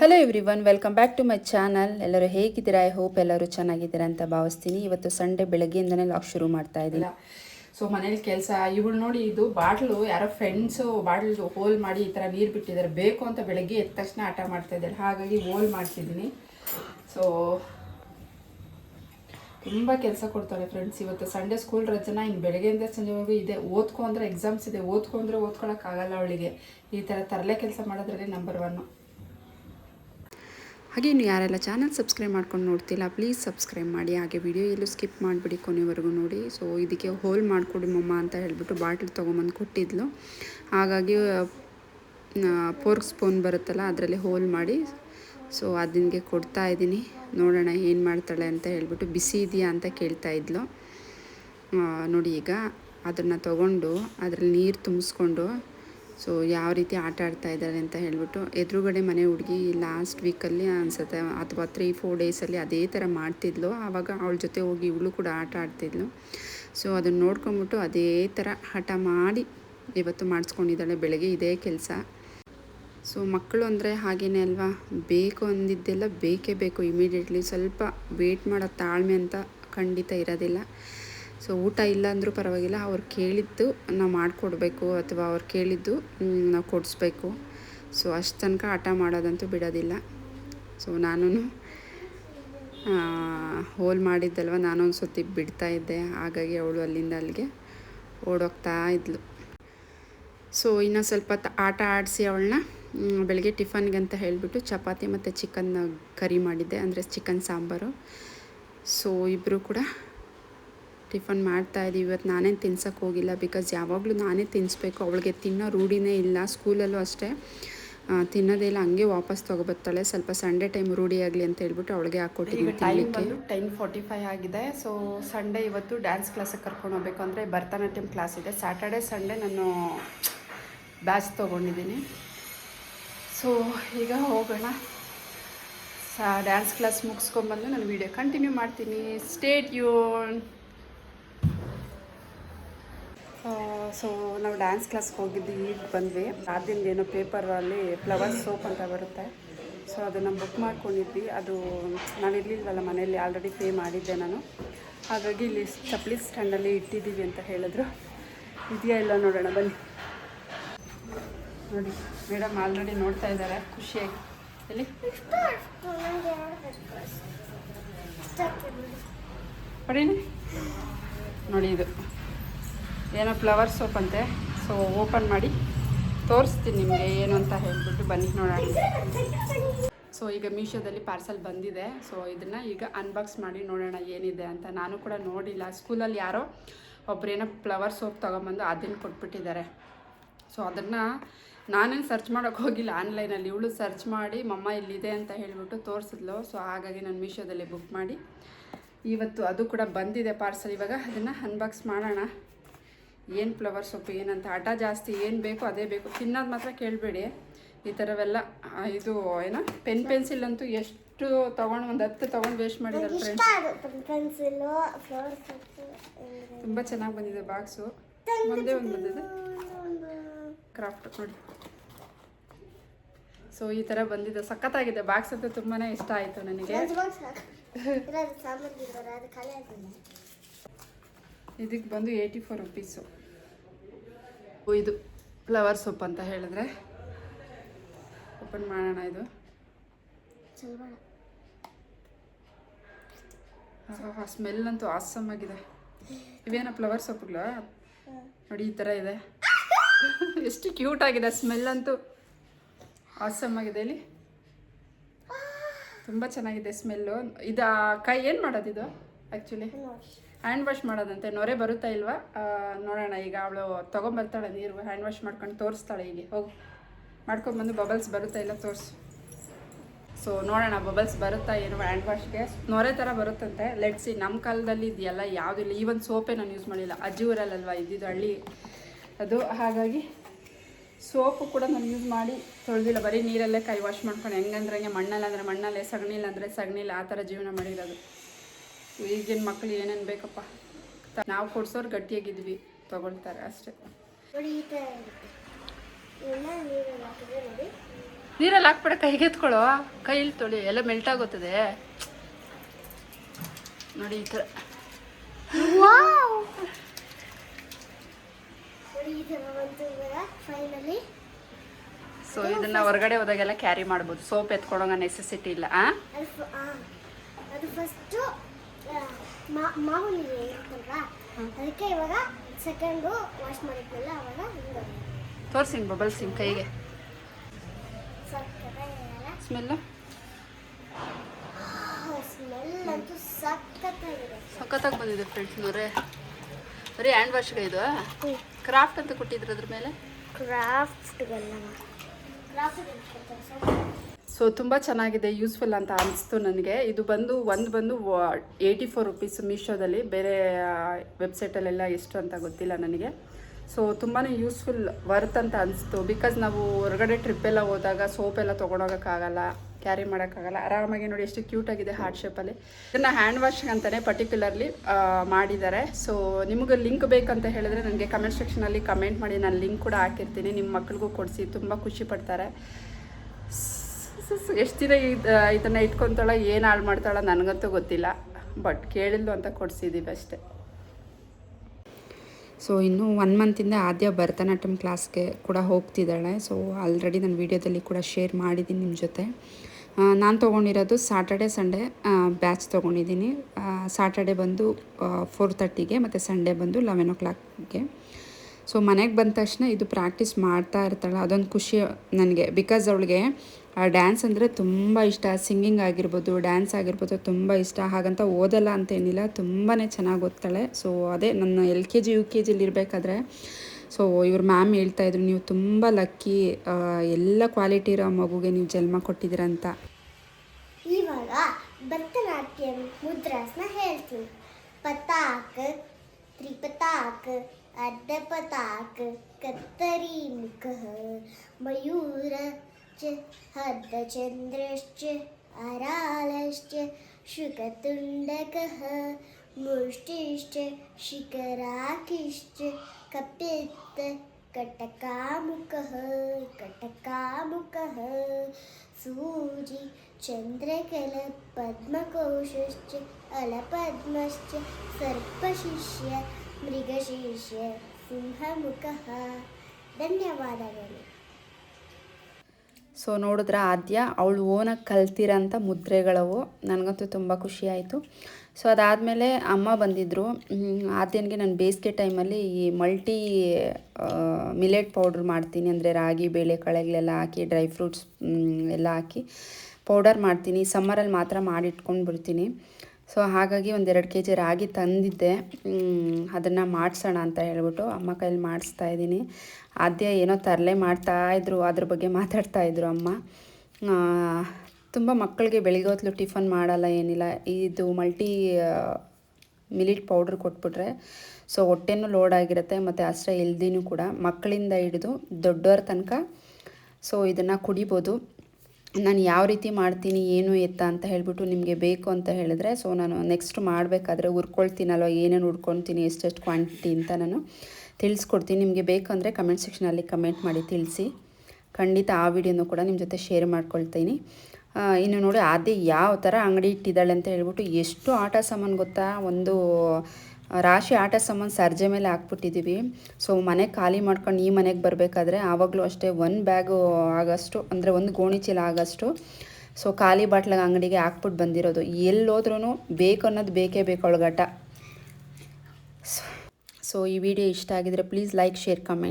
Hello everyone welcome back to my channel ಎಲ್ಲರೂ ಹೇಗಿದ್ದೀರಾ? I hope ಎಲ್ಲರೂ ಚೆನ್ನಾಗಿದ್ದೀರಾ ಅಂತ ಭಾವಿಸ್ತೀನಿ. ಇವತ್ತು ಸಂಡೇ ಬೆಳಗ್ಗೆಯಿಂದನೇ ಲಾಕ್ ಶುರು ಮಾಡ್ತಾ ಇದ್ದೀನಿ. ಸೊ ಮನೇಲಿ ಕೆಲಸ ಇವಳು ನೋಡಿ ಇದು ಬಾಟ್ಲು ಯಾರೋ ಫ್ರೆಂಡ್ಸು ಬಾಟ್ಲು ಹೋಲ್ ಮಾಡಿ ಈ ಥರ ನೀರು ಬಿಟ್ಟಿದ್ದಾರೆ. ಬೇಕು ಅಂತ ಬೆಳಗ್ಗೆ ಎದ್ದ ತಕ್ಷಣ ಆಟ ಮಾಡ್ತಾ ಇದ್ದಾರೆ ಹಾಗಾಗಿ ಹೋಲ್ ಮಾಡ್ತಿದ್ದೀನಿ. ಸೊ ತುಂಬ ಕೆಲಸ ಕೊಡ್ತಾರೆ ಫ್ರೆಂಡ್ಸ್ ಇವತ್ತು ಸಂಡೇ ಸ್ಕೂಲ್ ರಜನ ಇನ್ನು ಬೆಳಗ್ಗೆಯಿಂದ ಸಂಜೆವರೆಗೂ ಇದೆ. ಓದ್ಕೊ ಅಂದರೆ ಎಕ್ಸಾಮ್ಸ್ ಇದೆ. ಓದ್ಕೊಂಡ್ರೆ ಓದ್ಕೊಳಕ್ಕಾಗಲ್ಲ ಅವಳಿಗೆ. ಈ ಥರ ತರಲೆ ಕೆಲಸ ಮಾಡೋದ್ರಲ್ಲಿ ನಂಬರ್ ಒನ್ನು ಹಾಗೆ ಇನ್ನು ಯಾರೆಲ್ಲ ಚಾನಲ್ ಸಬ್ಸ್ಕ್ರೈಬ್ ಮಾಡ್ಕೊಂಡು ನೋಡ್ತಿಲ್ಲ ಪ್ಲೀಸ್ ಸಬ್ಸ್ಕ್ರೈಬ್ ಮಾಡಿ. ಹಾಗೆ ವಿಡಿಯೋ ಎಲ್ಲೂ ಸ್ಕಿಪ್ ಮಾಡಿಬಿಡಿ ಕೊನೆವರೆಗೂ ನೋಡಿ. ಸೊ ಇದಕ್ಕೆ ಹೋಲ್ ಮಾಡಿಕೊಡಿ ಮಮ್ಮ ಅಂತ ಹೇಳಿಬಿಟ್ಟು ಬಾಟ್ಲ್ ತೊಗೊಂಬಂದು ಕೊಟ್ಟಿದ್ಲು. ಹಾಗಾಗಿ ಪೋರ್ಕ್ ಸ್ಪೂನ್ ಬರುತ್ತಲ್ಲ, ಅದರಲ್ಲಿ ಹೋಲ್ ಮಾಡಿ. ಸೊ ಅದನ್ಗೆ ಕೊಡ್ತಾ ಇದ್ದೀನಿ. ನೋಡೋಣ ಏನು ಮಾಡ್ತಾಳೆ ಅಂತ ಹೇಳಿಬಿಟ್ಟು ಬಿಸಿ ಇದೆಯಾ ಅಂತ ಕೇಳ್ತಾ ಇದ್ಲು. ನೋಡಿ ಈಗ ಅದನ್ನು ತಗೊಂಡು, ಅದರಲ್ಲಿ ನೀರು ತುಂಬಿಸ್ಕೊಂಡು ಸೊ ಯಾವ ರೀತಿ ಆಟ ಆಡ್ತಾ ಇದ್ದಾರೆ ಅಂತ ಹೇಳಿಬಿಟ್ಟು ಎದುರುಗಡೆ ಮನೆ ಹುಡುಗಿ ಲಾಸ್ಟ್ ವೀಕಲ್ಲಿ ಅನ್ಸುತ್ತೆ. ಅಥವಾ ತ್ರೀ ಫೋರ್ ಡೇಸಲ್ಲಿ ಅದೇ ಥರ ಮಾಡ್ತಿದ್ಲು. ಆವಾಗ ಅವಳ ಜೊತೆ ಹೋಗಿ ಇವಳು ಕೂಡ ಆಟ ಆಡ್ತಿದ್ಲು. ಸೊ ಅದನ್ನು ನೋಡ್ಕೊಂಬಿಟ್ಟು ಅದೇ ಥರ ಹಠ ಮಾಡಿ ಇವತ್ತು ಮಾಡಿಸ್ಕೊಂಡಿದ್ದಾಳೆ. ಬೆಳಗ್ಗೆ ಇದೇ ಕೆಲಸ. ಸೊ ಮಕ್ಕಳು ಅಂದರೆ ಹಾಗೇನೇ ಅಲ್ವಾ? ಬೇಕು ಅಂದಿದ್ದೆಲ್ಲ ಬೇಕೇ ಬೇಕು. ಇಮಿಡಿಯೇಟ್ಲಿ ಸ್ವಲ್ಪ ವೇಟ್ ಮಾಡೋ ತಾಳ್ಮೆ ಅಂತ ಖಂಡಿತ ಇರೋದಿಲ್ಲ. ಸೊ ಊಟ ಇಲ್ಲ ಅಂದರೂ ಪರವಾಗಿಲ್ಲ. ಅವ್ರು ಕೇಳಿದ್ದು ನಾವು ಮಾಡಿಕೊಡ್ಬೇಕು ಅಥವಾ ಅವ್ರು ಕೇಳಿದ್ದು ನಾವು ಕೊಡಿಸ್ಬೇಕು. ಸೊ ಅಷ್ಟು ತನಕ ಆಟ ಮಾಡೋದಂತೂ ಬಿಡೋದಿಲ್ಲ. ಸೊ ನಾನು ಹೋಲ್ ಮಾಡಿದ್ದಲ್ವ? ನಾನು ಒಂದು ಸತಿ ಬಿಡ್ತಾ ಇದ್ದೆ. ಹಾಗಾಗಿ ಅವಳು ಅಲ್ಲಿಂದ ಅಲ್ಲಿಗೆ ಓಡೋಗ್ತಾ ಇದ್ಲು. ಸೊ ಇನ್ನು ಸ್ವಲ್ಪ ಆಟ ಆಡಿಸಿ ಅವಳನ್ನ ಬೆಳಗ್ಗೆ ಟಿಫನ್ಗೆ ಅಂತ ಹೇಳಿಬಿಟ್ಟು ಚಪಾತಿ ಮತ್ತು ಚಿಕನ್ ಕರಿ ಮಾಡಿದ್ದೆ. ಅಂದರೆ ಚಿಕನ್ ಸಾಂಬಾರು. ಸೊ ಇಬ್ಬರು ಕೂಡ ಟಿಫನ್ ಮಾಡ್ತಾ ಇದ್ದೀವಿ ಇವತ್ತು ನಾನೇನು ತಿನ್ಸೋಕ್ಕೆ ಹೋಗಿಲ್ಲ ಬಿಕಾಸ್ ಯಾವಾಗಲೂ ನಾನೇ ತಿನ್ನಿಸ್ಬೇಕು ಅವಳಿಗೆ ತಿನ್ನೋ ರೂಢಿನೇ ಇಲ್ಲ ಸ್ಕೂಲಲ್ಲೂ ಅಷ್ಟೇ. ತಿನ್ನೋದೇ ಇಲ್ಲ ಹಂಗೆ ವಾಪಸ್ ತೊಗೊಬರ್ತಾಳೆ. ಸ್ವಲ್ಪ ಸಂಡೇ ಟೈಮ್ ರೂಢಿ ಆಗಲಿ ಅಂತ ಹೇಳ್ಬಿಟ್ಟು ಅವಳಿಗೆ ಹಾಕ್ಕೊಟ್ಟಿದ್ದೀನಿ ಟೈಮ್ ಟೆನ್ ಫಾರ್ಟಿ ಫೈವ್ ಆಗಿದೆ. ಸೊ ಸಂಡೇ ಇವತ್ತು ಡ್ಯಾನ್ಸ್ ಕ್ಲಾಸಿಗೆ ಕರ್ಕೊಂಡು ಹೋಗ್ಬೇಕು ಅಂದರೆ ಭರತನಾಟ್ಯಂ ಕ್ಲಾಸ್ ಇದೆ. ಸ್ಯಾಟರ್ಡೆ ಸಂಡೇ ನಾನು ಬ್ಯಾಚ್ ತೊಗೊಂಡಿದ್ದೀನಿ. ಸೊ ಈಗ ಹೋಗೋಣ. ಸಾ ಡ್ಯಾನ್ಸ್ ಕ್ಲಾಸ್ ಮುಗಿಸ್ಕೊಂಬಂದು ನಾನು ವೀಡಿಯೋ ಕಂಟಿನ್ಯೂ ಮಾಡ್ತೀನಿ. ಸ್ಟೇಟ್ ಯೂನ್ ಸೊ ನಾವು ಡ್ಯಾನ್ಸ್ ಕ್ಲಾಸ್ಗೆ ಹೋಗಿದ್ದು ಈಗ ಬಂದ್ವಿ. ಆದಿಂದ ಏನೋ ಪೇಪರಲ್ಲಿ ಫ್ಲವರ್ ಸೋಪ್ ಅಂತ ಬರುತ್ತೆ. ಸೊ ಅದನ್ನು ಬುಕ್ ಮಾಡ್ಕೊಂಡಿದ್ವಿ. ಅದು ನಾವು ಇರಲಿಲ್ವಲ್ಲ ಮನೆಯಲ್ಲಿ ಆಲ್ರೆಡಿ ಪೇ ಮಾಡಿದ್ದೆ ನಾನು. ಹಾಗಾಗಿ ಇಲ್ಲಿ ಚಪ್ಪಲಿ ಸ್ಟ್ಯಾಂಡಲ್ಲಿ ಇಟ್ಟಿದ್ದೀವಿ ಅಂತ ಹೇಳಿದ್ರು. ಇದೆಯಾ ಇಲ್ಲ ನೋಡೋಣ, ಬನ್ನಿ. ನೋಡಿ ಮೇಡಮ್ ಆಲ್ರೆಡಿ ನೋಡ್ತಾ ಇದ್ದಾರೆ. ಖುಷಿಯಾಗಿ ಎಲ್ಲಿ? ನೋಡಿ ಇದು. ಏನೋ ಫ್ಲವರ್ ಸೋಪ್ ಅಂತೆ ಸೊ ಓಪನ್ ಮಾಡಿ ತೋರಿಸ್ತೀನಿ ನಿಮಗೆ ಏನು ಅಂತ ಹೇಳ್ಬಿಟ್ಟು ಬನ್ನಿ ನೋಡೋಣ. ಸೊ ಈಗ ಮೀಶೋದಲ್ಲಿ ಪಾರ್ಸಲ್ ಬಂದಿದೆ ಸೊ ಇದನ್ನು ಈಗ ಅನ್ಬಾಕ್ಸ್ ಮಾಡಿ ನೋಡೋಣ ಏನಿದೆ ಅಂತ. ನಾನು ಕೂಡ ನೋಡಿಲ್ಲ ಸ್ಕೂಲಲ್ಲಿ ಯಾರೋ ಒಬ್ರೇನೋ ಫ್ಲವರ್ ಸೋಪ್ ತೊಗೊಂಬಂದು ಅದನ್ನು ಕೊಟ್ಬಿಟ್ಟಿದ್ದಾರೆ. ಸೊ ಅದನ್ನು ನಾನೇನು ಸರ್ಚ್ ಮಾಡೋಕ್ಕೆ ಹೋಗಿಲ್ಲ ಆನ್ಲೈನಲ್ಲಿ ಇವಳು ಸರ್ಚ್ ಮಾಡಿ, ಮಮ್ಮ ಇಲ್ಲಿದೆ ಅಂತ ಹೇಳಿಬಿಟ್ಟು ತೋರಿಸಿದ್ಲು. ಸೊ ಹಾಗಾಗಿ ನಾನು ಮೀಶೋದಲ್ಲಿ ಬುಕ್ ಮಾಡಿ. ಇವತ್ತು ಅದು ಕೂಡ ಬಂದಿದೆ ಪಾರ್ಸಲ್ ಇವಾಗ ಅದನ್ನು ಅನ್ಬಾಕ್ಸ್ ಮಾಡೋಣ. ಏನು ಫ್ಲವರ್ ಸೊಪ್ಪು ಏನಂತ ಹಠ ಜಾಸ್ತಿ ಏನು ಬೇಕು ಅದೇ ಬೇಕು. ತಿನ್ನೋದು ಮಾತ್ರ ಕೇಳಬೇಡಿ. ಈ ಥರವೆಲ್ಲ ಇದು ಏನೋ ಪೆನ್ ಪೆನ್ಸಿಲ್ ಅಂತೂ ಎಷ್ಟು ತೊಗೊಂಡು ಒಂದು ಹತ್ತು ತೊಗೊಂಡು ವೇಸ್ಟ್ ಮಾಡಿದ್ದಾರೆ ಫ್ರೆಂಡ್ಸ್ ತುಂಬ ಚೆನ್ನಾಗಿ ಬಂದಿದೆ ಬಾಕ್ಸು. ಒಂದೇ ಒಂದು ಬಂದಿದೆ. ಕ್ರಾಫ್ಟ್ ನೋಡಿ ಸೊ ಈ ಥರ ಬಂದಿದೆ. ಸಖತ್ತಾಗಿದೆ. ಬಾಕ್ಸ್ ಅಂತೂ ತುಂಬಾ ಇಷ್ಟ ಆಯಿತು ನನಗೆ ಸಾಮಾನ್ಯ ಅದು ಖಾಲಿ ಆಗಿಲ್ಲ ಇದಕ್ಕೆ ಬಂದು ಏಯ್ಟಿ ಫೋರ್ ರುಪೀಸು ಇದು ಫ್ಲವರ್ ಸೋಪ್ ಅಂತ ಹೇಳಿದ್ರೆ? ಓಪನ್ ಮಾಡೋಣ ಇದು. ಚಲೋ ಸ್ಮೆಲ್ ಅಂತೂ ಆಸಮ್ ಆಗಿದೆ. ಇವೇನೋ ಫ್ಲವರ್ ಸೊಪ್ಪುಗಳು? ನೋಡಿ ಈ ಥರ ಇದೆ. ಎಷ್ಟು ಕ್ಯೂಟ್ ಆಗಿದೆ ಸ್ಮೆಲ್ ಅಂತೂ ಆಸಮ್ ಆಗಿದೆ ಇಲ್ಲಿ. ತುಂಬ ಚೆನ್ನಾಗಿದೆ ಸ್ಮೆಲ್ಲು. ಇದು ಕೈ ಏನು ಮಾಡೋದು ಇದು ಆ್ಯಕ್ಚುಲಿ ಹ್ಯಾಂಡ್ ವಾಶ್ ಮಾಡೋದಂತೆ, ನೊರೆ ಬರುತ್ತಾ ಇಲ್ವಾ? ನೋಡೋಣ, ಈಗ ಅವಳು ತೊಗೊಂಬರ್ತಾಳೆ ನೀರು, ಹ್ಯಾಂಡ್ ವಾಶ್ ಮಾಡ್ಕೊಂಡು ತೋರಿಸ್ತಾಳೆ ಹೀಗೆ. ಹೋಗಿ. ಮಾಡ್ಕೊಂಬಂದು ಬಬಲ್ಸ್ ಬರುತ್ತಾ ಇಲ್ಲ ತೋರಿಸು. ಸೊ ನೋಡೋಣ, ಬಬಲ್ಸ್ ಬರುತ್ತಾ ಏನು ಹ್ಯಾಂಡ್ ವಾಶ್ಗೆ? ನೊರೆ ಥರ ಬರುತ್ತಂತೆ. ಲೆಟ್ಸಿ ನಮ್ಮ ಕಾಲದಲ್ಲಿ ಇದೆಯಲ್ಲ ಯಾವುದಿಲ್ಲ ಈವನ್ ಸೋಪೇ ನಾನು ಯೂಸ್ ಮಾಡಿಲ್ಲ. ಅಜ್ಜಿ ಊರಲ್ಲಲ್ವಾ ಇದ್ದಿದ್ದು ಹಳ್ಳಿ ಅದು. ಹಾಗಾಗಿ ಸೋಪು ಕೂಡ ನಾನು ಯೂಸ್ ಮಾಡಿ ತೊಳೆದಿಲ್ಲ. ಬರೀ ನೀರಲ್ಲೇ ಕೈ ವಾಶ್ ಮಾಡ್ಕೊಂಡು ಹೆಂಗಂದ್ರೆ ಹಂಗೆ ಮಣ್ಣಲ್ಲಿ ಅಂದರೆ ಮಣ್ಣಲ್ಲೇ ಸಗಣಿಲ್ಲ ಅಂದರೆ ಸಗಣಿಲ್ಲ ಆ ಥರ ಜೀವನ ಮಾಡಿರೋದು. ಈಗಿನ ಮಕ್ಳು ಏನೇನು ಬೇಕಪ್ಪ? ನಾವು ಕೊಡ್ಸೋರು ಗಟ್ಟಿಯಾಗಿದ್ವಿ ತಗೊಳ್ತಾರೆ ಅಷ್ಟೇ. ನೀರಲ್ಲಿ ಹಾಕ್ಬೇಡ ಕೈಗೆ ಎತ್ಕೊಳ್ಳೋ. ಕೈಯಲ್ಲಿ ತೊಳಿ ಎಲ್ಲ ಮೆಲ್ಟ್ ಆಗುತ್ತದೆ ನೋಡಿ ಈ ತರ. ಥರ ಸೊ ಇದನ್ನ ಹೊರಗಡೆ ಹೋದಾಗೆಲ್ಲ ಕ್ಯಾರಿ ಮಾಡ್ಬೋದು. ಸೋಪ್ ಎತ್ಕೊಳ್ಳೋಂಗ ನೆಸೆಸಿಟಿ ಇಲ್ಲ ಮಾಮೂಲಿ ಇರುತ್ತಲ್ವಾ? ಅದಕ್ಕೆ ಇವಾಗ ಸೆಕೆಂಡು ವಾಶ್ ಮಾಡಿದ್ಮೇಲೆ ಅವಾಗ ಹಿಂಗೆ ತೋರಿಸಿನ ಬಬಲ್ಸ್ ನಿಮ್ಮ ಕೈಗೆ. ಸ್ಮೆಲ್ಲು ಸ್ಮೆಲ್ ಅಂತೂ ಸಕ್ಕತ್ತಾಗಿದೆ ಸಖತ್ತಾಗಿ ಬಂದಿದೆ ಫ್ರೆಂಡ್ಸ್ ನೋಡ್ರೆ ಬರೀ ಹ್ಯಾಂಡ್ ವಾಶ್ ಇದು ಕ್ರಾಫ್ಟ್ ಅಂತ ಕೊಟ್ಟಿದ್ರು ಅದ್ರ ಮೇಲೆ? ಕ್ರಾಫ್ಟ್ಗೆಲ್ಲ ಕ್ರಾಫ್ಟ್ ಸೊ ತುಂಬ ಚೆನ್ನಾಗಿದೆ ಯೂಸ್ಫುಲ್ ಅಂತ ಅನಿಸ್ತು ನನಗೆ. ಇದು ಬಂದು, ಒಂದು ಬಂದು ಏಯ್ಟಿ ಫೋರ್ ರುಪೀಸ್ ಮೀಶೋದಲ್ಲಿ ಬೇರೆ ವೆಬ್ಸೈಟಲ್ಲೆಲ್ಲ ಎಷ್ಟು ಅಂತ ಗೊತ್ತಿಲ್ಲ ನನಗೆ. ಸೊ ತುಂಬಾ ಯೂಸ್ಫುಲ್ ವರ್ತ್ ಅಂತ ಅನಿಸ್ತು. ಬಿಕಾಸ್ ನಾವು ಹೊರಗಡೆ ಟ್ರಿಪ್ ಎಲ್ಲ ಹೋದಾಗ ಸೋಪ್ ಎಲ್ಲ ತೊಗೊಂಡೋಗೋಕ್ಕಾಗಲ್ಲ ಕ್ಯಾರಿ ಮಾಡೋಕ್ಕಾಗಲ್ಲ ಆರಾಮಾಗಿ ನೋಡಿ ಎಷ್ಟು ಕ್ಯೂಟಾಗಿದೆ ಹಾರ್ಟ್ ಶೇಪಲ್ಲಿ ಇದನ್ನು ಹ್ಯಾಂಡ್ ವಾಶ್ ಅಂತಲೇ ಪರ್ಟಿಕ್ಯುಲರ್ಲಿ ಮಾಡಿದ್ದಾರೆ. ಸೊ ನಿಮಗೆ ಲಿಂಕ್ ಬೇಕಂತ ಹೇಳಿದ್ರೆ ನನಗೆ ಕಮೆಂಟ್ ಸೆಕ್ಷನಲ್ಲಿ ಕಮೆಂಟ್ ಮಾಡಿ, ನಾನು ಲಿಂಕ್ ಕೂಡ ಹಾಕಿರ್ತೀನಿ. ನಿಮ್ಮ ಮಕ್ಳಿಗೂ ಕೊಡಿಸಿ, ತುಂಬ ಖುಷಿ ಪಡ್ತಾರೆ. ಎಷ್ಟು ದಿನ ಇದು ಇದನ್ನು ಇಟ್ಕೊತಾಳ, ಏನು ಹಾಳು ಮಾಡ್ತಾಳ ನನಗಂತೂ ಗೊತ್ತಿಲ್ಲ. ಬಟ್ ಕೇಳಿಲ್ದು ಅಂತ ಕೊಡಿಸಿದ್ದೀವಿ ಅಷ್ಟೇ. ಸೊ ಇನ್ನು ಒನ್ ಮಂತಿಂದ ಆದ್ಯ ಭರತನಾಟ್ಯಂ ಕ್ಲಾಸ್ಗೆ ಕೂಡ ಹೋಗ್ತಿದ್ದಾಳೆ. ಸೊ ಆಲ್ರೆಡಿ ನಾನು ವೀಡಿಯೋದಲ್ಲಿ ಕೂಡ ಶೇರ್ ಮಾಡಿದ್ದೀನಿ ನಿಮ್ಮ ಜೊತೆ. ನಾನು ತೊಗೊಂಡಿರೋದು ಸಾಟರ್ಡೆ ಸಂಡೇ ಬ್ಯಾಚ್ ತೊಗೊಂಡಿದ್ದೀನಿ ಸಾಟರ್ಡೆ ಬಂದು ಫೋರ್ ತರ್ಟಿಗೆ ಮತ್ತು ಸಂಡೇ ಬಂದು ಲೆವೆನ್ ಓ ಕ್ಲಾಕ್ಗೆ ಸೊ ಮನೆಗೆ ಬಂದ ತಕ್ಷಣ ಇದು ಪ್ರಾಕ್ಟೀಸ್ ಮಾಡ್ತಾ ಇರ್ತಾಳೆ. ಅದೊಂದು ಖುಷಿ ನನಗೆ. ಬಿಕಾಸ್ ಅವಳಿಗೆ ಡ್ಯಾನ್ಸ್ ಅಂದರೆ ತುಂಬ ಇಷ್ಟ. ಸಿಂಗಿಂಗ್ ಆಗಿರ್ಬೋದು, ಡ್ಯಾನ್ಸ್ ಆಗಿರ್ಬೋದು ತುಂಬ ಇಷ್ಟ. ಹಾಗಂತ ಓದಲ್ಲ ಅಂತ ಏನಿಲ್ಲ. ತುಂಬಾ ಚೆನ್ನಾಗಿ ಓದ್ತಾಳೆ. ಸೊ ಅದೇ ನನ್ನ L K G, U K ಜಿಲಿ ಇರಬೇಕಾದ್ರೆ ಸೊ ಇವ್ರ ಮ್ಯಾಮ್ ಹೇಳ್ತಾಯಿದ್ರು ನೀವು ತುಂಬ ಲಕ್ಕಿ ಎಲ್ಲ ಕ್ವಾಲಿಟಿ ಇರೋ ಮಗುಗೆ ನೀವು ಜನ್ಮ ಕೊಟ್ಟಿದ್ದೀರ ಅಂತ. ಇವಾಗ ಭರತನಾಟ್ಯಂ, ಮುದ್ರಾಸ್ನ ಹೇಳ್ತೀನಿ. ಪತಾಕ್, ತ್ರಿಪತಾಕ್, ಅರ್ಧಪತಾಕ್, ಕತ್ತರಿ ಮುಖ, ಮಯೂರ ಚ ಹರ್ಧಚಂದ್ರಶ್ಚ ಅರಾಲಶ್ಚ ಶುಕತುಂಡಕಃ ಮುಷ್ಟಿಶ್ಚ ಶಿಖರಾಕಿಶ್ಚ ಕಪಿತ್ ಕಟಕಾಮುಕಃ ಕಟಕಾಮುಕಃ सूजि चन्द्रकल पद्मकोशश्च अलपद्मश्च सर्पशिष्य मृगशिष्य सिंहमुखः ಧನ್ಯವಾದಗಳು ಸೊ ನೋಡಿದ್ರೆ ಆದ್ಯ ಅವಳು ಓನಾಗಿ ಕಲ್ತಿರೋಂಥ ಮುದ್ರೆಗಳವು ನನಗಂತೂ ತುಂಬ ಖುಷಿ ಆಯಿತು ಸೊ ಅದಾದಮೇಲೆ ಅಮ್ಮ ಬಂದಿದ್ದರು ಆದ್ಯನಿಗೆ ನಾನು ಬೇಸಿಗೆ ಟೈಮಲ್ಲಿ ಈ ಮಲ್ಟಿ ಮಿಲೆಟ್ ಪೌಡ್ರ್ ಮಾಡ್ತೀನಿ. ಅಂದರೆ ರಾಗಿ, ಬೇಳೆ ಕಳೆಗಳೆಲ್ಲ ಹಾಕಿ, ಡ್ರೈ ಫ್ರೂಟ್ಸ್ ಎಲ್ಲ ಹಾಕಿ ಪೌಡರ್ ಮಾಡ್ತೀನಿ. ಸಮ್ಮರಲ್ಲಿ ಮಾತ್ರ ಮಾಡಿಟ್ಕೊಂಡು ಬಿಡ್ತೀನಿ ಸೊ ಹಾಗಾಗಿ ಒಂದೆರಡು ಕೆ ಜಿ ರಾಗಿ ತಂದಿದ್ದೆ. ಅದನ್ನು ಮಾಡಿಸೋಣ ಅಂತ ಹೇಳ್ಬಿಟ್ಟು ಅಮ್ಮ ಕೈಲಿ ಮಾಡಿಸ್ತಾ ಇದ್ದೀನಿ. ಆದ್ಯ ಏನೋ ತರಲೆ ಮಾಡ್ತಾ ಇದ್ರು, ಅದ್ರ ಬಗ್ಗೆ ಮಾತಾಡ್ತಾ ಇದ್ರು ಅಮ್ಮ. ತುಂಬ ಮಕ್ಕಳಿಗೆ ಬೆಳಿಗ್ಗೆ ಹೊತ್ತು ಟಿಫನ್ ಮಾಡಲ್ಲ, ಏನಿಲ್ಲ. ಇದು ಮಲ್ಟಿ ಮಿಲಿಟ್ ಪೌಡ್ರ್ ಕೊಟ್ಬಿಟ್ರೆ, ಸೊ ಹೊಟ್ಟೆನೂ ಲೋಡ್ ಆಗಿರುತ್ತೆ, ಮತ್ತು ಅಷ್ಟೇ ಇಲ್ದಿನೂ ಕೂಡ. ಮಕ್ಕಳಿಂದ ಹಿಡಿದು ದೊಡ್ಡವ್ರ ತನಕ, ಸೊ ಇದನ್ನು ಕುಡಿಬೋದು. ನಾನು ಯಾವ ರೀತಿ ಮಾಡ್ತೀನಿ, ಏನು ಎತ್ತ ಅಂತ ಹೇಳಿಬಿಟ್ಟು ನಿಮಗೆ ಬೇಕು ಅಂತ ಹೇಳಿದ್ರೆ ಸೊ ನಾನು ನೆಕ್ಸ್ಟ್ ಮಾಡಬೇಕಾದ್ರೆ ಹುರ್ಕೊಳ್ತೀನಲ್ವ, ಏನೇನು ಹುರ್ಕೊಳ್ತೀನಿ, ಎಷ್ಟೆಷ್ಟು ಕ್ವಾಂಟಿಟಿ ಅಂತ ನಾನು ತಿಳಿಸ್ಕೊಡ್ತೀನಿ. ನಿಮಗೆ ಬೇಕು ಅಂದರೆ ಕಮೆಂಟ್ ಸೆಕ್ಷನಲ್ಲಿ ಕಮೆಂಟ್ ಮಾಡಿ ತಿಳಿಸಿ. ಖಂಡಿತ ಆ ವಿಡಿಯೋನು ಕೂಡ ನಿಮ್ಮ ಜೊತೆ ಶೇರ್ ಮಾಡ್ಕೊಳ್ತೀನಿ. ಇನ್ನು ನೋಡಿ ಅದೇ ಯಾವ ಥರ ಅಂಗಡಿ ಇಟ್ಟಿದ್ದಾಳೆ ಅಂತ ಹೇಳ್ಬಿಟ್ಟು ಎಷ್ಟು ಆಟ ಸಾಮಾನು ಗೊತ್ತಾ? ಒಂದು ರಾಶಿ ಆಟ ಸಾಮಾನು ಸರ್ಜೆ ಮೇಲೆ ಹಾಕ್ಬಿಟ್ಟಿದ್ದೀವಿ. ಸೊ ಮನೆ ಖಾಲಿ ಮಾಡ್ಕೊಂಡು ಈ ಮನೆಗೆ ಬರಬೇಕಾದ್ರೆ ಆವಾಗಲೂ ಅಷ್ಟೇ ಒಂದು ಬ್ಯಾಗು ಆಗೋಷ್ಟು, ಅಂದರೆ ಒಂದು ಗೋಣಿ ಚೀಲ ಆಗೋಷ್ಟು ಸೊ ಖಾಲಿ ಬಾಟ್ಲಾಗ ಅಂಗಡಿಗೆ ಹಾಕ್ಬಿಟ್ಟು ಬಂದಿರೋದು. ಎಲ್ಲೋದ್ರೂ ಬೇಕು ಅನ್ನೋದು ಬೇಕೇ ಬೇಕು ಒಳಗಟ ಸೊ ಈ ವಿಡಿಯೋ ಇಷ್ಟ ಆಗಿದ್ರೆ ಪ್ಲೀಸ್ ಲೈಕ್ ಶೇರ್ ಕಮೆಂಟ್